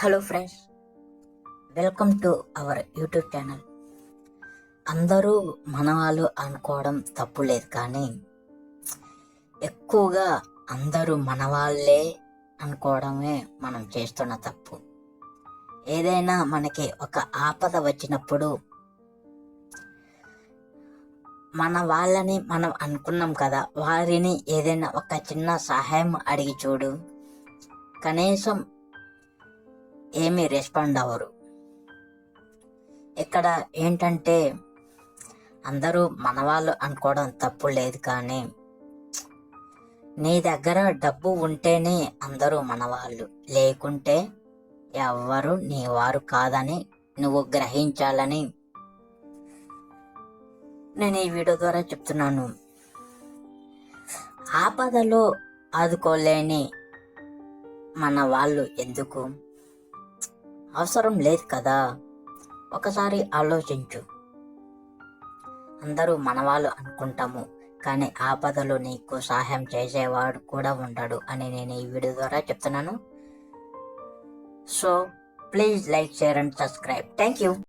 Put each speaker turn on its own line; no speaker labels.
Hello friends welcome to our YouTube channel. అందరూ మనవాళ్ళు అనుకోవడం తప్పు లేదు కానీ ఎక్కువగా అందరూ మనవాళ్ళే అనుకోవడమే మనం చేస్తున్న తప్పు. ఏదైనా మనకి ఒక ఆపద వచ్చినప్పుడు మన వాళ్ళని మనం అనుకున్నాం కదా వారిని ఏదైనా ఒక చిన్న సహాయం అడిగి చూడు. కనీసం ఏమీ రెస్పాండ్ అవ్వరు. ఇక్కడ ఏంటంటే అందరూ మన వాళ్ళు అనుకోవడం తప్పు లేదు కానీ నీ దగ్గర డబ్బు ఉంటేనే అందరూ మనవాళ్ళు. లేకుంటే ఎవ్వరు నీ వారు కాదని నువ్వు గ్రహించాలని నేను ఈ వీడియో ద్వారా చెప్తున్నాను. ఆపదలో ఆదుకోలేని మన వాళ్ళు ఎందుకు? అవసరం లేదు కదా. ఒకసారి ఆలోచించు. అందరూ మనవాళ్ళు అనుకుంటాము కానీ ఆపదలో నీకు సహాయం చేసేవాడు కూడా ఉండడు అని నేను ఈ వీడియో ద్వారా చెప్తున్నాను. So please like share and subscribe thank you